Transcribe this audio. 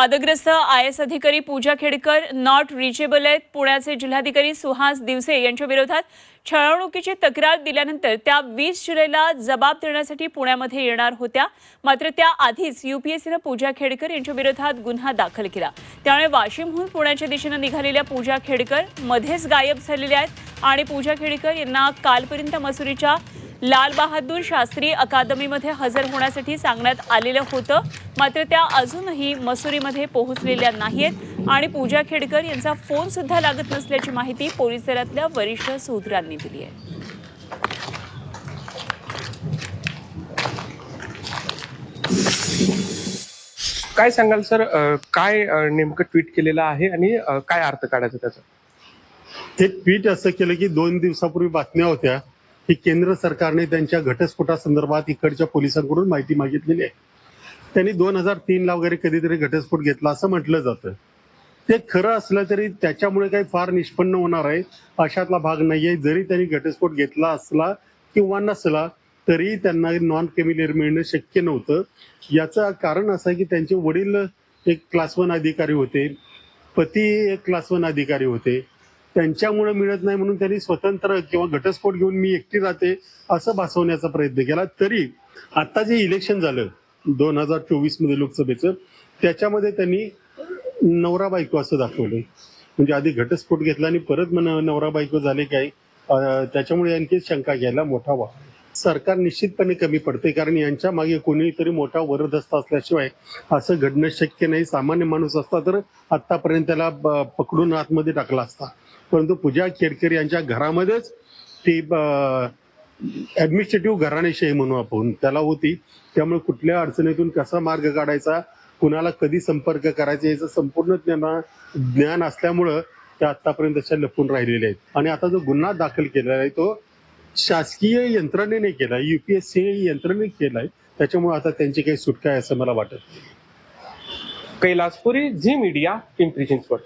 वादग्रस्त I S अधिकारी पूजा Khedkar not reachable आहेत. पुण्याचे जिल्हाधिकारी सुहास दिवसे यांच्या विरोधात छळवणुकीची तक्रार दिल्यानंतर त्या वीस जुलैला जबाब देण्यासाठी पुण्यामध्ये येणार होत्या. मात्र त्याआधीच युपीएससीनं पूजा खेडकर यांच्या विरोधात गुन्हा दाखल केला. त्यामुळे वाशिमहून पुण्याच्या दिशेनं निघालेल्या पूजा खेडकर मध्येच गायब झालेल्या आहेत. आणि पूजा खेडकर यांना कालपर्यंत मसुरीच्या लाल बहादूर शास्त्री अकादमीमध्ये हजर होण्यासाठी सांगण्यात आलेलं होतं. मात्र त्या अजूनही मसुरीमध्ये पोहोचलेल्या नाहीत आणि पूजा खेडकर यांचा फोन सुद्धा लागत नसल्याची माहिती पोलीस दलातल्या वरिष्ठ सूत्रांनी दिली आहे. काय सांगाल सर? काय नेमकं ट्विट केलेलं आहे आणि काय अर्थ काढायचा त्याचा? ते ट्विट असं केलं की दोन दिवसापूर्वी बातम्या होत्या. की केंद्र सरकारने त्यांच्या घटस्फोटासंदर्भात इकडच्या पोलिसांकडून माहिती मागितलेली आहे. त्यांनी दोन हजार तीन ला वगैरे कधीतरी घटस्फोट घेतला असं म्हटलं जातं. ते खरं असलं तरी त्याच्यामुळे काही फार निष्पन्न होणार आहे अशातला भाग नाहीये. जरी त्यांनी घटस्फोट घेतला असला किंवा नसला तरी त्यांना नॉन केमिलियर मिळणं शक्य नव्हतं. याचं कारण असं आहे की त्यांचे वडील एक क्लास वन अधिकारी होते पती एक क्लास वन अधिकारी होते. त्यांच्यामुळे मिळत नाही म्हणून त्यांनी स्वतंत्र किंवा घटस्फोट घेऊन मी एकटी राहते असं भासवण्याचा प्रयत्न केला. तरी आता जे इलेक्शन झालं दोन हजार चोवीसमध्ये लोकसभेचं त्याच्यामध्ये त्यांनी नवरा बायको असं दाखवलं म्हणजे आधी घटस्फोट घेतला आणि परत म्हण नवरा बायको झाले काय? त्याच्यामुळे आणखी शंका घ्यायला मोठा वाव सरकार निश्चितपणे कमी पडते कारण यांच्या मागे कोणीतरी मोठा वरदस्त असल्याशिवाय असं घडणं शक्य नाही. सामान्य माणूस असता तर आतापर्यंत त्याला पकडून आतमध्ये टाकला असता. परंतु पूजा केडकर यांच्या घरामध्येच ती ऍडमिनिस्ट्रेटिव्ह घराणेशाही म्हणू आपण. त्याला होती. त्यामुळे कुठल्या अडचणीतून कसा मार्ग काढायचा कुणाला कधी संपर्क करायचा याचं संपूर्ण त्यांना ज्ञान असल्यामुळं त्या आतापर्यंत लपून राहिलेल्या आहेत. आणि आता जो गुन्हा दाखल केलेला आहे तो शासकीय यंत्रणेने केलाय युपीएससी यंत्रणेने केलाय त्याच्यामुळे आता त्यांची काही सुटका आहे असं मला वाटत. Kailaspuri Zee media Pimpri Chinchwad.